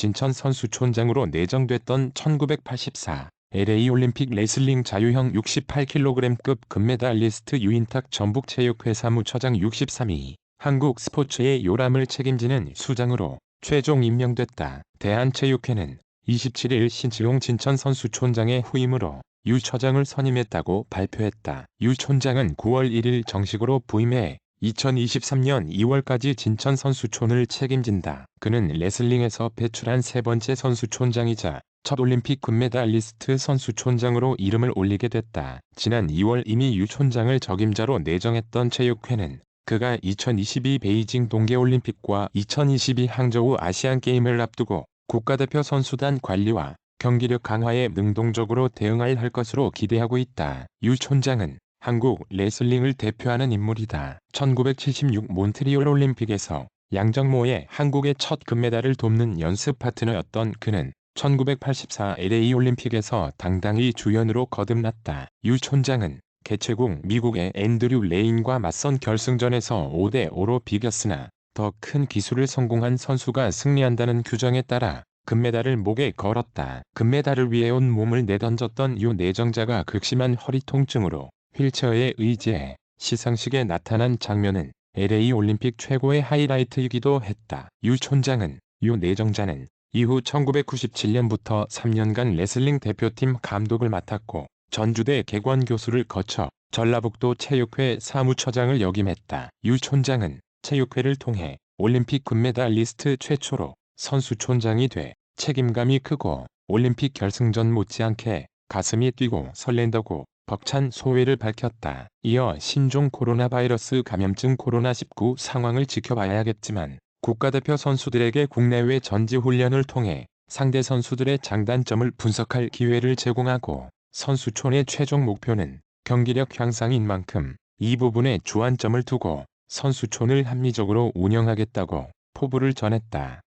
진천 선수촌장으로 내정됐던 1984 LA 올림픽 레슬링 자유형 68kg급 금메달리스트 유인탁 전북체육회 사무처장 63위 한국 스포츠의 요람을 책임지는 수장으로 최종 임명됐다. 대한체육회는 27일 신치용 진천 선수촌장의 후임으로 유 처장을 선임했다고 발표했다. 유 촌장은 9월 1일 정식으로 부임해 2023년 2월까지 진천 선수촌을 책임진다. 그는 레슬링에서 배출한 세 번째 선수촌장이자 첫 올림픽 금메달리스트 선수촌장으로 이름을 올리게 됐다. 지난 2월 이미 유 촌장을 적임자로 내정했던 체육회는 그가 2022 베이징 동계올림픽과 2022 항저우 아시안게임을 앞두고 국가대표 선수단 관리와 경기력 강화에 능동적으로 대응할 할 것으로 기대하고 있다. 유 촌장은 한국 레슬링을 대표하는 인물이다. 1976 몬트리올 올림픽에서 양정모의 한국의 첫 금메달을 돕는 연습 파트너였던 그는 1984 LA 올림픽에서 당당히 주연으로 거듭났다. 유 촌장은 개최국 미국의 앤드류 레인과 맞선 결승전에서 5대5로 비겼으나 더 큰 기술을 성공한 선수가 승리한다는 규정에 따라 금메달을 목에 걸었다. 금메달을 위해 온 몸을 내던졌던 유 내정자가 극심한 허리 통증으로 휠체어에 의지해 시상식에 나타난 장면은 LA 올림픽 최고의 하이라이트이기도 했다. 유 촌장은 유 내정자는 이후 1997년부터 3년간 레슬링 대표팀 감독을 맡았고 전주대 개관 교수를 거쳐 전라북도 체육회 사무처장을 역임했다. 유 촌장은 체육회를 통해 올림픽 금메달리스트 최초로 선수촌장이 돼 책임감이 크고 올림픽 결승전 못지않게 가슴이 뛰고 설렌다고 벅찬 소회를 밝혔다. 이어 신종 코로나 바이러스 감염증 코로나19 상황을 지켜봐야겠지만 국가대표 선수들에게 국내외 전지훈련을 통해 상대 선수들의 장단점을 분석할 기회를 제공하고 선수촌의 최종 목표는 경기력 향상인 만큼 이 부분에 주안점을 두고 선수촌을 합리적으로 운영하겠다고 포부를 전했다.